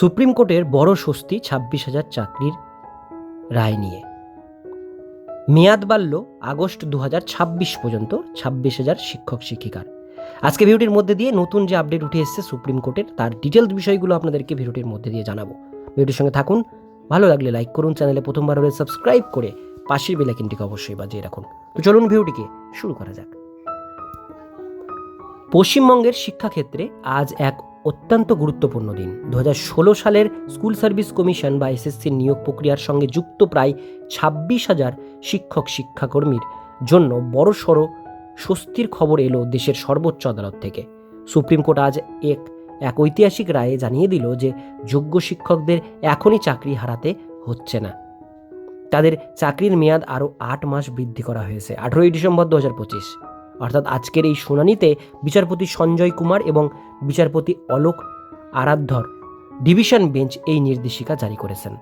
Supreme কোর্টের বড় স্বস্তি ছাব্বিশ হাজার চাকরির রায় নিয়ে। মেয়াদ বাড়ল আগস্ট দু ছাব্বিশ পর্যন্ত ছাব্বিশ হাজার শিক্ষক শিক্ষিকার। আজকে ভিডিওটির মধ্যে দিয়ে নতুন যে আপডেট উঠে এসেছে সুপ্রিম কোর্টের, তার ডিটেলস বিষয়গুলো আপনাদেরকে ভিডিওটির মধ্যে দিয়ে জানাব। ভিডিওটির সঙ্গে থাকুন, ভালো লাগলে লাইক করুন, চ্যানেলে প্রথমবার হলে সাবস্ক্রাইব করে পাশের বেলাইকিনটিকে অবশ্যই বাজিয়ে রাখুন। তো চলুন ভিডিওটিকে শুরু করা যাক। পশ্চিমবঙ্গের শিক্ষাক্ষেত্রে আজ এক অত্যন্ত গুরুত্বপূর্ণ দিন। দু হাজার ষোলো সালের স্কুল সার্ভিস কমিশন বা এসএসসির নিয়োগ প্রক্রিয়ার সঙ্গে যুক্ত প্রায় ছাব্বিশ হাজার শিক্ষক শিক্ষাকর্মীর জন্য বড়সড় স্বস্তির খবর এলো দেশের সর্বোচ্চ আদালত থেকে। সুপ্রিম কোর্ট আজ এক এক ঐতিহাসিক রায়ে জানিয়ে দিল যে যোগ্য শিক্ষকদের এখনই চাকরি হারাতে হচ্ছে না। তাদের চাকরির মেয়াদ আরও আট মাস বৃদ্ধি করা হয়েছে। আঠেরোই ডিসেম্বর দু হাজার পঁচিশ। অর্থাৎ আজকের এই শুনানিতে বিচারপতি সঞ্জয় কুমার এবং বিচারপতি অলোক আরাধ্যর ডিভিশন বেঞ্চ এই নির্দেশিকা জারি করেছেন।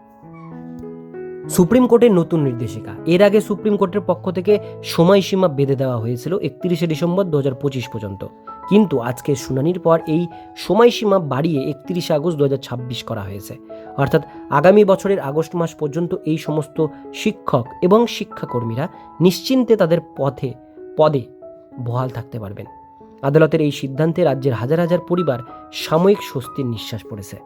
সুপ্রিম কোর্টের নতুন নির্দেশিকা। এর আগে সুপ্রিম কোর্টের পক্ষ থেকে সময়সীমা বেঁধে দেওয়া হয়েছিল একত্রিশে ডিসেম্বর দু হাজার পঁচিশ পর্যন্ত। কিন্তু আজকে শুনানির পর এই সময়সীমা বাড়িয়ে একত্রিশে আগস্ট দু হাজার ছাব্বিশ করা হয়েছে। অর্থাৎ আগামী বছরের আগস্ট মাস পর্যন্ত এই সমস্ত শিক্ষক এবং শিক্ষাকর্মীরা নিশ্চিন্তে তাদের পথে, পদে বহাল থাকতে পারবেন। আদালতের এই সিদ্ধান্তে রাজ্যের হাজার হাজার পরিবার সাময়িক স্বস্তির নিঃশ্বাস পড়েছে।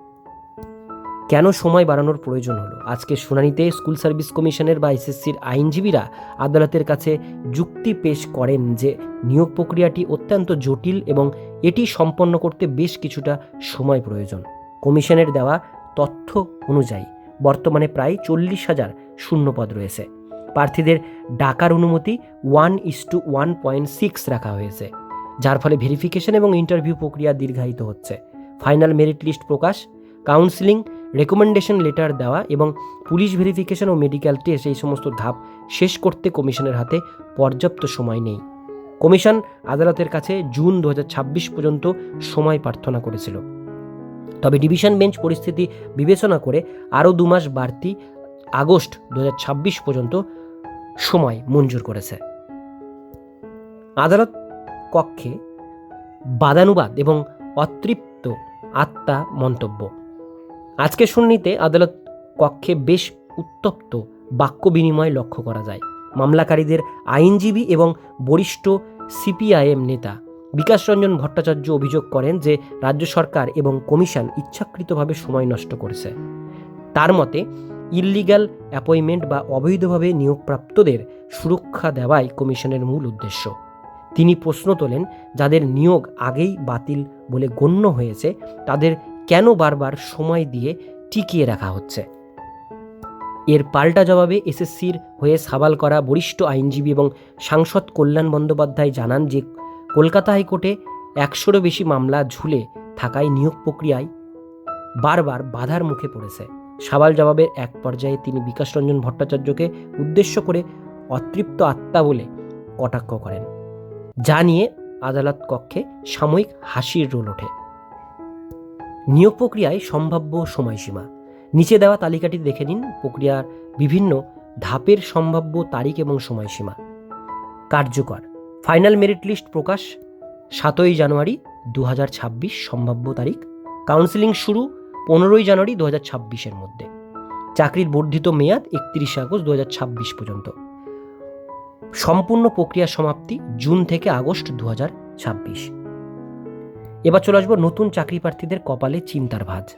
কেন সময় বাড়ানোর প্রয়োজন হলো? আজকে শুনানিতে স্কুল সার্ভিস কমিশনের বা এসএসসির আইনজীবীরা আদালতের কাছে যুক্তি পেশ করেন যে নিয়োগ প্রক্রিয়াটি অত্যন্ত জটিল এবং এটি সম্পন্ন করতে বেশ কিছুটা সময় প্রয়োজন। কমিশনের দেওয়া তথ্য অনুযায়ী বর্তমানে প্রায় চল্লিশ হাজার শূন্যপদ রয়েছে। প্রার্থীদের ডাকার অনুমতি one is to one point six রাখা হয়েছে, যার ফলে ভেরিফিকেশন এবং ইন্টারভিউ প্রক্রিয়া দীর্ঘায়িত হচ্ছে। ফাইনাল মেরিট লিস্ট প্রকাশ, কাউন্সিলিং, রেকমেন্ডেশন লেটার দেওয়া এবং পুলিশ ভেরিফিকেশন ও মেডিকেল টেস্ট এই সমস্ত ধাপ শেষ করতে কমিশনের হাতে পর্যাপ্ত সময় নেই। কমিশন আদালতের কাছে জুন দু হাজার ছাব্বিশ পর্যন্ত সময় প্রার্থনা করেছিল। তবে ডিভিশন বেঞ্চ পরিস্থিতি বিবেচনা করে আরও দু মাস বাড়তি আগস্ট দু হাজার ছাব্বিশ পর্যন্ত সময় মঞ্জুর করেছে। আদালত কক্ষে বাদানুবাদ এবং অতৃপ্ত আত্মা মন্তব্য। আজকে শুনানিতে আদালত কক্ষে বেশ উত্তপ্ত বাক্য বিনিময় লক্ষ্য করা যায়। মামলাকারীদের আইনজীবী এবং বরিষ্ঠ সিপিআইএম নেতা বিকাশ রঞ্জন ভট্টাচার্য অভিযোগ করেন যে রাজ্য সরকার এবং কমিশন ইচ্ছাকৃতভাবে সময় নষ্ট করেছে। তার মতে ইল্লিগাল অ্যাপয়েন্টমেন্ট বা অবৈধভাবে নিয়োগপ্রাপ্তদের সুরক্ষা দেওয়াই কমিশনের মূল উদ্দেশ্য। তিনি প্রশ্ন তোলেন, যাদের নিয়োগ আগেই বাতিল বলে গণ্য হয়েছে, তাদের কেন বারবার সময় দিয়ে টিকিয়ে রাখা হচ্ছে? এর পাল্টা জবাবে এসএসসির হয়ে সাবাল করা বরিষ্ঠ আইনজীবী এবং সাংসদ কল্যাণ বন্দ্যোপাধ্যায় জানান যে, কলকাতা হাইকোর্টে একশোরও বেশি মামলা ঝুলে থাকায় নিয়োগ প্রক্রিয়ায় বারবার বাধার মুখে পড়েছে। সাবাল জবাবের এক পর্যায়ে তিনি বিকাশ রঞ্জন ভট্টাচার্যকে উদ্দেশ্য করে অতৃপ্ত আত্মা বলে কটাক্ষ করেন, যা নিয়ে আদালত কক্ষে সাময়িক হাসির রোল ওঠে। নিয়োগ প্রক্রিয়ায় সম্ভাব্য সময়সীমা। নিচে দেওয়া তালিকাটি দেখে নিন প্রক্রিয়ার বিভিন্ন ধাপের সম্ভাব্য তারিখ এবং সময়সীমা। কার্যকর। ফাইনাল মেরিট লিস্ট প্রকাশ সাতই জানুয়ারি দু হাজার ছাব্বিশ সম্ভাব্য তারিখ। কাউন্সিলিং শুরু পনেরোই জানুয়ারি দু হাজার ছাব্বিশের মধ্যে। চাকরির বর্ধিত মেয়াদ একত্রিশে আগস্ট দু পর্যন্ত। সম্পূর্ণ প্রক্রিয়া সমাপ্তি জুন থেকে আগস্ট দু এবার চলে আসব নতুন চাকরি প্রার্থীদের কপালে চিন্তার ভাঁজ।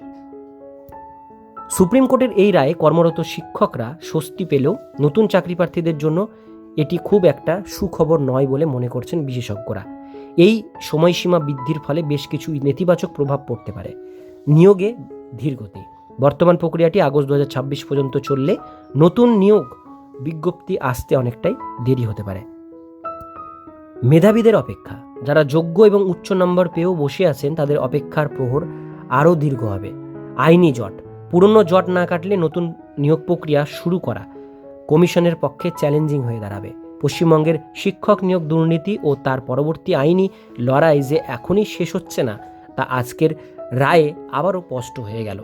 সুপ্রিম কোর্টের এই রায়ে কর্মরত শিক্ষকরা স্বস্তি পেলেও নতুন চাকরি প্রার্থীদের জন্য এটি খুব একটা সুখবর নয় বলে মনে করছেন বিশেষজ্ঞরা। এই সময়সীমা বৃদ্ধির ফলে বেশ কিছু নেতিবাচক প্রভাব পড়তে পারে। নিয়োগে ধীরগতি বর্তমান প্রক্রিয়াটি আগস্ট দু পর্যন্ত চললে নতুন নিয়োগ বিজ্ঞপ্তি আসতে অনেকটাই দেরি হতে পারে। মেধাবীদের অপেক্ষা। যারা যোগ্য এবং উচ্চ নম্বর পেয়েও বসে আছেন, তাদের অপেক্ষার প্রহর আরও দীর্ঘ হবে। আইনি জট। পুরনো জট না কাটলে নতুন নিয়োগ প্রক্রিয়া শুরু করা কমিশনের পক্ষে চ্যালেঞ্জিং হয়ে দাঁড়াবে। পশ্চিমবঙ্গের শিক্ষক নিয়োগ দুর্নীতি ও তার পরবর্তী আইনি লড়াই যে এখনই শেষ হচ্ছে না, তা আজকের রায়ে আবারও স্পষ্ট হয়ে গেল।